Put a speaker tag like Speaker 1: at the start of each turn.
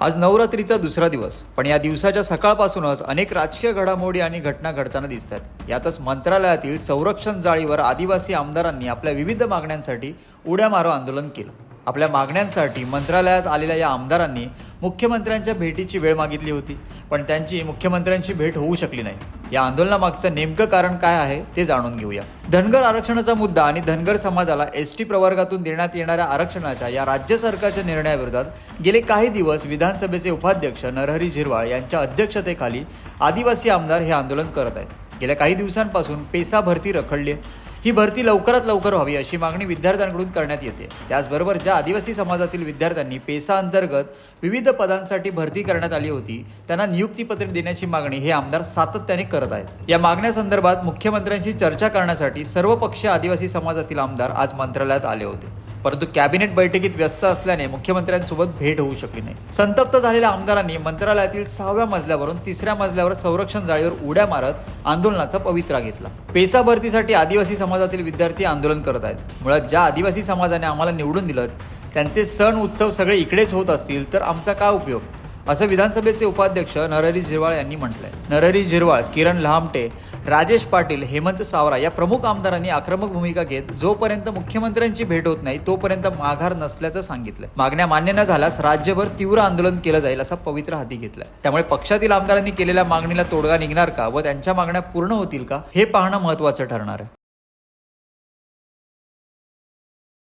Speaker 1: आज नवरात्रीचा दुसरा दिवस पण या दिवसाच्या सकाळपासूनच अनेक राजकीय घडामोडी आणि घटना घडताना दिसतात. यातच मंत्रालयातील संरक्षण जाळीवर आदिवासी आमदारांनी आपल्या विविध मागण्यांसाठी उड्या मारो आंदोलन केलं. आपल्या मागण्यांसाठी मंत्रालयात आलेल्या या आमदारांनी मुख्यमंत्र्यांच्या भेटीची वेळ मागितली होती पण त्यांची मुख्यमंत्र्यांची भेट होऊ शकली नाही. या आंदोलनामागचं नेमकं कारण काय आहे ते जाणून घेऊया धनगर आरक्षणाचा मुद्दा आणि धनगर समाजाला एस टी प्रवर्गातून देण्यात येणाऱ्या आरक्षणाच्या या राज्य सरकारच्या निर्णयाविरोधात गेले काही दिवस विधानसभेचे उपाध्यक्ष नरहरी झिरवाळ यांच्या अध्यक्षतेखाली आदिवासी आमदार हे आंदोलन करत आहेत गेल्या काही दिवसांपासून पेसा भरती रखडली आहे. ही भरती लवकरात लवकर व्हावी अशी मागणी विद्यार्थ्यांकडून करण्यात येते. त्याचबरोबर ज्या आदिवासी समाजातील विद्यार्थ्यांनी पेसा अंतर्गत विविध पदांसाठी भरती करण्यात आली होती त्यांना नियुक्तीपत्र देण्याची मागणी हे आमदार सातत्याने करत आहेत. या मागण्यासंदर्भात मुख्यमंत्र्यांशी चर्चा करण्यासाठी सर्व पक्षीय आदिवासी समाजातील आमदार आज मंत्रालयात आले होते. परंतु कॅबिनेट बैठकीत व्यस्त असल्याने मुख्यमंत्र्यांसोबत भेट होऊ शकली नाही. संतप्त झालेल्या आमदारांनी मंत्रालयातील सहाव्या मजल्यावरून तिसऱ्या मजल्यावर संरक्षण जाळीवर उड्या मारत आंदोलनाचा पवित्रा घेतला. पेसा भरतीसाठी आदिवासी समाजातील विद्यार्थी आंदोलन करत आहेत. मुळात ज्या आदिवासी समाजाने आम्हाला निवडून दिलं त्यांचे सण उत्सव सगळे इकडेच होत असतील तर आमचा काय उपयोग? असं विधानसभेचे उपाध्यक्ष नरहरी झिरवाळ यांनी म्हटलंय. नरहरी झिरवाळ किरण लहामटे राजेश पाटील हेमंत सावरा या प्रमुख आमदारांनी आक्रमक भूमिका घेत जोपर्यंत मुख्यमंत्र्यांची भेट होत नाही तोपर्यंत माघार नसल्याचं सांगितलं. मागण्या मान्य न झाल्यास राज्यभर तीव्र आंदोलन केलं जाईल असा पवित्र हाती घेतलाय. त्यामुळे पक्षातील आमदारांनी केलेल्या मागणीला तोडगा निघणार का व त्यांच्या मागण्या पूर्ण होतील का हे पाहणं महत्वाचं ठरणार आहे.